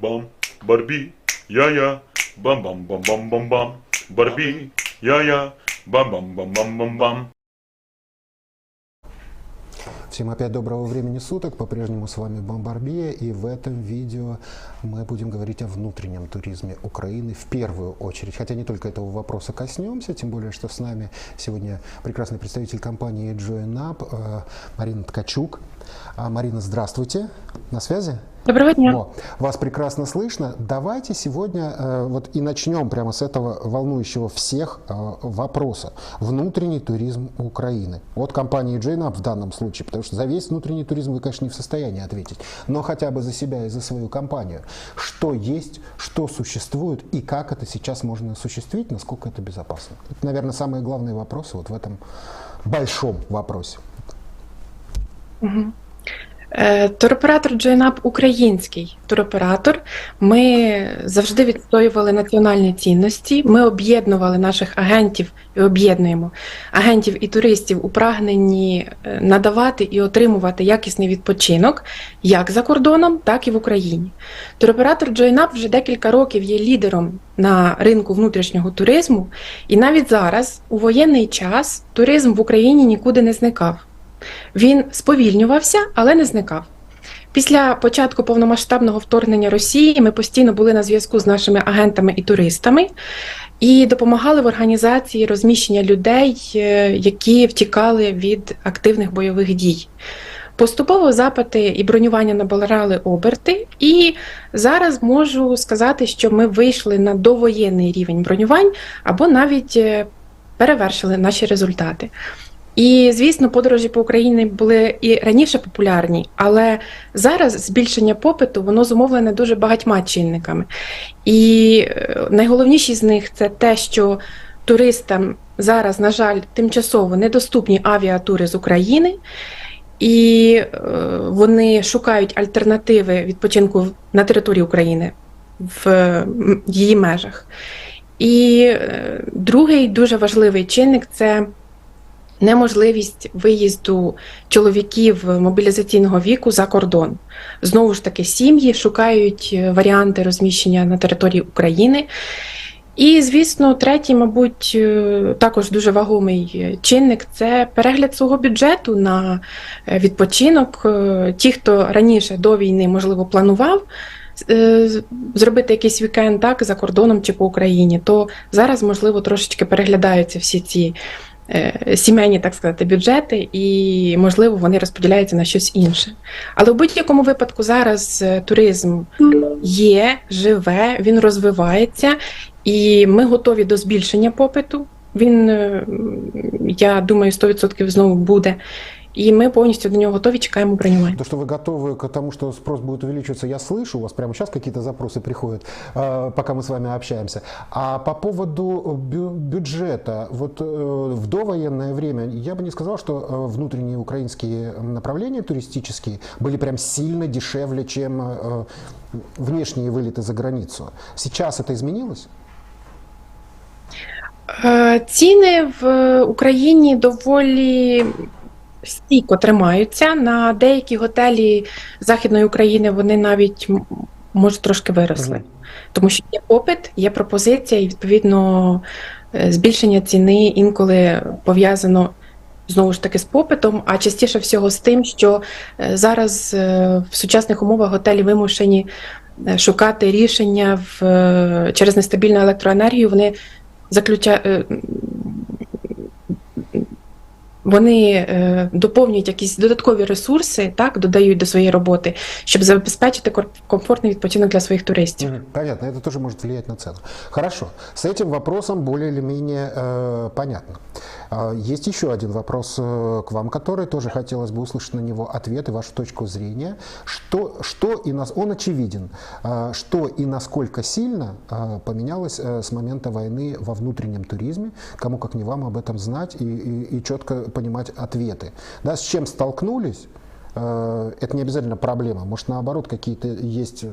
bum, Barbie, yeah, yeah, bum, bum, bum, bum, bum, bum, Barbie, yeah, yeah, bum, bum, bum, bum, bum, bum. Всем опять доброго времени суток. По-прежнему с вами Бомбарбия. И в этом видео мы будем говорить о внутреннем туризме Украины в первую очередь. Хотя не только этого вопроса коснемся, тем более, что с нами сегодня прекрасный представитель компании Join Up э, Марина Ткачук. А, Марина, здравствуйте. На связи? Доброго дня. О, вас прекрасно слышно. Давайте сегодня э, вот и начнем прямо с этого волнующего всех э, вопроса. Внутренний туризм Украины. От компании JNUP в данном случае, потому что за весь внутренний туризм вы, конечно, не в состоянии ответить, но хотя бы за себя и за свою компанию. Что есть, что существует и как это сейчас можно осуществить, насколько это безопасно. Это, наверное, самые главные вопросы вот в этом большом вопросе. Е, Туроператор JNUP український туроператор. Ми завжди відстоювали національні цінності. Ми об'єднували наших агентів і об'єднуємо агентів і туристів у прагненні е, надавати і отримувати якісний відпочинок як за кордоном, так і в Україні. Туроператор JNUP вже декілька років є лідером на ринку внутрішнього туризму, і навіть зараз, у воєнний час, туризм в Україні нікуди не зникав. Він сповільнювався, але не зникав. Після початку повномасштабного вторгнення Росії ми постійно були на зв'язку з нашими агентами і туристами і допомагали в організації розміщення людей, е, які втікали від активних бойових дій. Поступово запити і бронювання набирали оберти, і зараз можу сказати, що ми вийшли на довоєнний рівень бронювань або навіть е, перевершили наші результати. І, звісно, подорожі по Україні були і раніше популярні, але зараз збільшення попиту воно зумовлене дуже багатьма чинниками. І е, найголовніші з них це те, що туристам зараз, на жаль, тимчасово недоступні авіатури з України, і е, вони шукають альтернативи відпочинку на території України в її межах. І е, другий дуже важливий чинник це неможливість виїзду чоловіків мобілізаційного віку за кордон. Знову ж таки, сім'ї шукають е, варіанти розміщення на території України. І, звісно, третій, мабуть, е, також дуже вагомий е, чинник це перегляд свого бюджету на відпочинок. Ті, хто раніше до війни, можливо, планував зробити якийсь вікенд так, за кордоном чи по Україні, то зараз, можливо, трошечки переглядаються всі ці сімейні, так сказати, бюджети, і, можливо, вони розподіляються на щось інше. Але в будь-якому випадку зараз е, туризм є, живе, він розвивається, і ми готові до збільшення попиту. Він, е, я думаю, 100% знову буде І ми повністю до нього готові, чекаємо бронювання. То, что вы готовы к тому, что спрос будет увеличиваться, я слышу, у вас прямо сейчас какие-то запросы приходят, э, пока мы с вами общаемся. А по поводу бю- бюджета, вот э, в довоенное время я бы не сказал, что э, внутренние украинские направления туристические были прям сильно дешевле, чем э, внешние вылеты за границу. Сейчас это изменилось? Е, Ціни в Україні доволі стійко тримаються. На деякі готелі Західної України вони навіть може трошки виросли. Тому що є попит, є пропозиція, і відповідно е, збільшення ціни інколи пов'язано знову ж таки з попитом, а частіше всього з тим, що е, зараз е, в сучасних умовах готелі вимушені шукати рішення в, через нестабільну електроенергію. Вони заключа е, Вони е, доповнюють якісь додаткові ресурси, так додають до своєї роботи, щоб забезпечити кор- комфортний відпочинок для своїх туристів. Мгм. Понятно, это тоже может влиять на цену. Хорошо, с этим вопросом более или менее э, понятно. А, Есть еще один вопрос э, к вам, который тоже хотелось бы услышать на него ответ и вашу точку зрения. Что, что и нас, он очевиден, А, что и насколько сильно а, поменялось э, с момента войны во внутреннем туризме, кому как не вам об этом знать и, и, и четко понимать ответы. Да, с чем столкнулись, Э, это не обязательно проблема. Может, наоборот, какие-то есть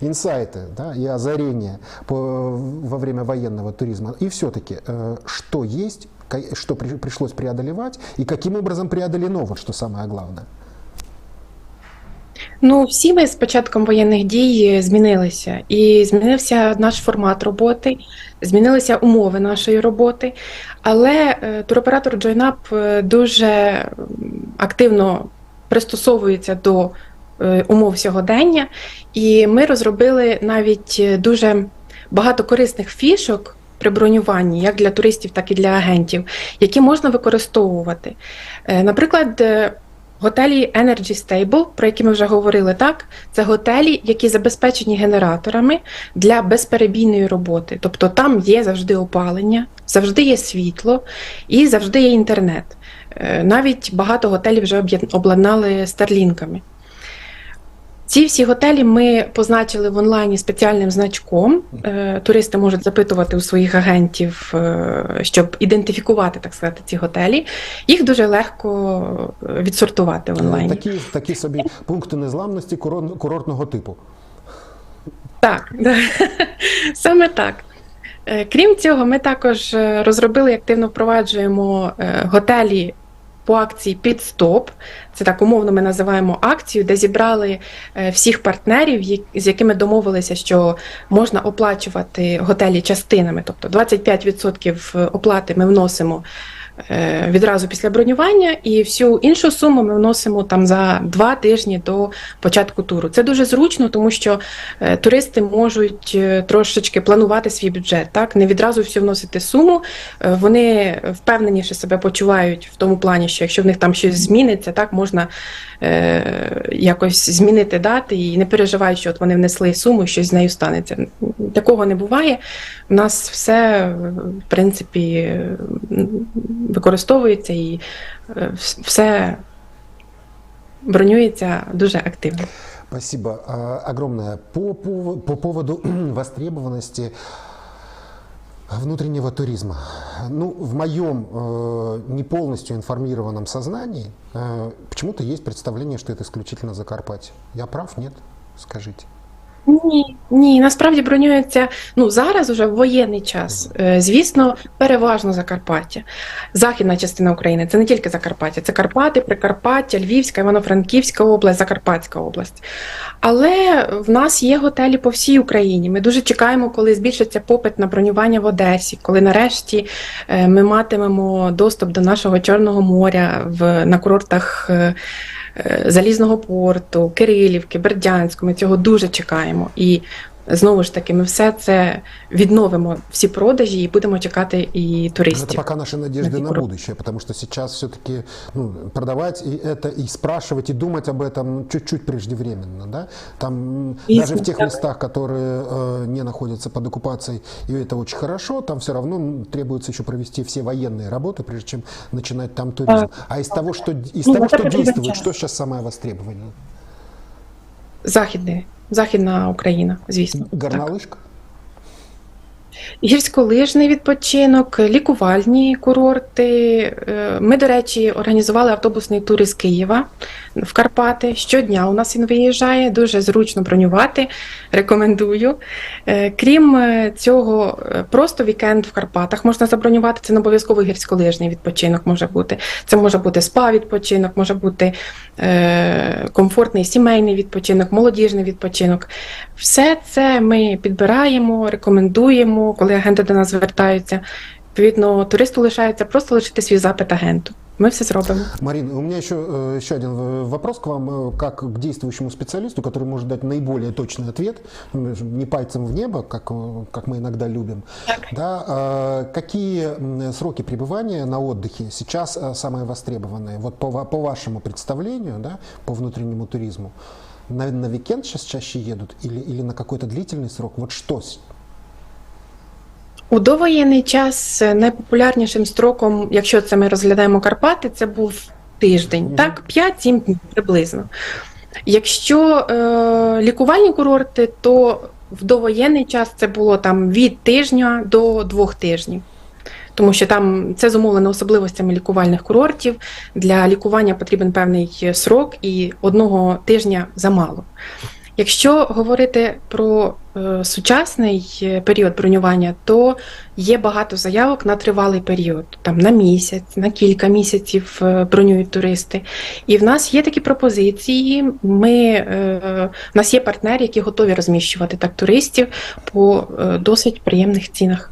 инсайты да, и озарения по, во время военного туризма. И все-таки, что есть, что при- пришлось преодолевать, и каким образом преодолено, вот что самое главное. Ну, всі ми з початком воєнних дій змінилися, і змінився наш формат роботи, змінилися умови нашої роботи. Але е, туроператор JoinUp е, дуже активно пристосовується до е, умов сьогодення, і ми розробили навіть дуже багато корисних фішок при бронюванні, як для туристів, так і для агентів, які можна використовувати. Е, Наприклад, е, Готелі Energy Stable, про які ми вже говорили, так це готелі, які забезпечені генераторами для безперебійної роботи. Тобто там є завжди опалення, завжди є світло і завжди є інтернет. Е, Навіть багато готелів вже обладнали старлінками. Ці всі готелі ми позначили в онлайні спеціальним значком. Е, Туристи можуть запитувати у своїх агентів, е, щоб ідентифікувати, так сказати, ці готелі. Їх дуже легко е, відсортувати в онлайні. Такі, такі собі пункти незламності курортного типу. Так, саме так. Крім цього, ми також розробили і активно впроваджуємо готелі по акції Підстоп. Це так умовно ми називаємо акцію, де зібрали е, всіх партнерів, з якими домовилися, що можна оплачувати готелі частинами. Тобто 25% оплати ми вносимо е, відразу після бронювання, і всю іншу суму ми вносимо там за два тижні до початку туру. Це дуже зручно, тому що е, туристи можуть е, трошечки планувати свій бюджет, так не відразу всю вносити суму. Е, Вони впевненіше себе почувають в тому плані, що якщо в них там щось зміниться, так можна е, якось змінити дати і не переживають, що от вони внесли суму, і щось з нею станеться. Такого не буває. У нас все в принципі е, використовується і е, вс- все бронюється дуже активно. Спасибо а, огромное. По, пов- по поводу востребованности внутреннего туризма. Ну, в моем э, не полностью информированном сознании э, почему-то есть представление, что это исключительно Закарпатье. Я прав, нет? Скажите. Ні, ні, насправді бронюється ну зараз уже в воєнний час. Е, Звісно, переважно Закарпаття. Західна частина України це не тільки Закарпаття, це Карпати, Прикарпаття, Львівська, Івано-Франківська область, Закарпатська область. Але в нас є готелі по всій Україні. Ми дуже чекаємо, коли збільшиться попит на бронювання в Одесі, коли нарешті е, ми матимемо доступ до нашого Чорного моря в на курортах. Залізного порту, Кирилівки, Бердянську. Ми цього дуже чекаємо. І знову ж таки, ми все це відновимо, всі продажі, і будемо чекати і Но Это туристів. пока наши надежды на курорт. будущее, потому что сейчас все-таки ну, продавать и это, и спрашивать, и думать об этом ну, чуть-чуть преждевременно. Да? Там м, И даже в тех так. местах, которые э, не находятся под оккупацией, и это очень хорошо, там все равно м, требуется еще провести все военные работы, прежде чем начинать там туризм. А из того, что, из Ну, того, это что потребен действует, час. что сейчас самое востребованное? Західний, Західна Україна, звісно. Гарналишка? Гірськолижний відпочинок, лікувальні курорти. Е, Ми, до речі, організували автобусний тур із Києва в Карпати. Щодня у нас він виїжджає, дуже зручно бронювати. Рекомендую. Е, Крім е, цього, е, просто вікенд в Карпатах можна забронювати. Це не обов'язково гірськолижний відпочинок може бути. Це може бути спа-відпочинок, може бути комфортний сімейний відпочинок, молодіжний відпочинок. Все це ми підбираємо, рекомендуємо, коли агенти до нас звертаються. Відповідно, туристу лишається просто лишити свій запит агенту. Ми все зробимо. Марина, у меня еще, э, еще один э, вопрос к вам, э, как к действующему специалисту, который может дать наиболее точный ответ, м, не пальцем в небо, как, э, как мы иногда любим. Так. Да, э, какие м, сроки пребывания на отдыхе сейчас э, самые востребованные? Вот по, ва- по вашему представлению, да, по внутреннему туризму, на, на викенд сейчас чаще едут или, или на какой-то длительный срок? Вот что? у довоєнний час е, найпопулярнішим строком, якщо це ми розглядаємо Карпати, це був тиждень, так, 5-7 днів приблизно. Якщо е, лікувальні курорти, то в довоєнний час це було там від тижня до двох тижнів. Тому що там це зумовлено особливостями лікувальних курортів. Для лікування потрібен певний срок, і одного тижня замало. Якщо говорити про е, сучасний е, період бронювання, то є багато заявок на тривалий період, там на місяць, на кілька місяців е, бронюють туристи. І в нас є такі пропозиції. Ми, в нас є партнери, які готові розміщувати так туристів по досить приємних цінах.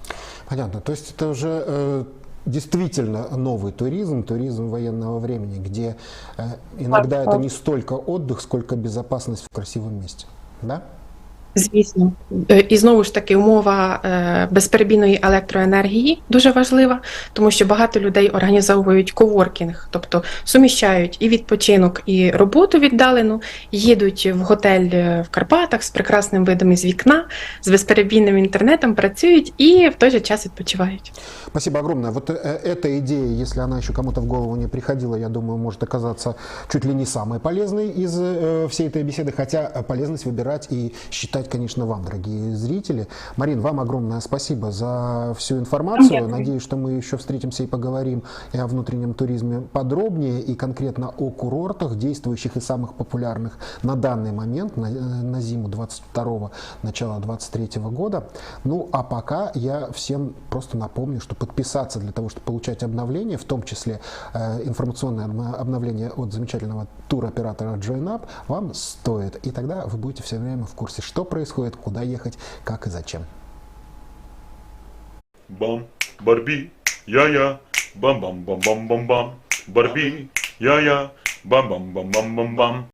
Понятно. То есть это уже э, действительно новый туризм, туризм военного времени, где э, иногда это не столько отдых, сколько безопасность в красивом месте. Да? Звісно, Е, і знову ж таки умова е, безперебійної електроенергії дуже важлива, тому що багато людей організовують коворкінг, тобто суміщають і відпочинок, і роботу віддалену, їдуть в готель е, в Карпатах з прекрасним видом із вікна, з безперебійним інтернетом, працюють і в той же час відпочивають. Спасибо огромное. Вот э, эта идея, если она еще кому-то в голову не приходила, я думаю, может оказаться чуть ли не самой полезной из э, всей этой беседы, хотя э, полезность выбирать и считать, конечно, вам, дорогие зрители. Марин, вам огромное спасибо за всю информацию. Надеюсь, что мы еще встретимся и поговорим и о внутреннем туризме подробнее, и конкретно о курортах, действующих и самых популярных на данный момент, на, на зиму 22 начала 23 года. Ну, а пока я всем просто напомню, что подписаться для того, чтобы получать обновления, в том числе э, информационное обновление от замечательного туроператора JoinUp, вам стоит. И тогда вы будете все время в курсе, что происходит, куда ехать, как и зачем. Бам, Барби, я-я, бам-бам-бам-бам-бам-бам. Барби, я-я, бам-бам-бам-бам-бам-бам.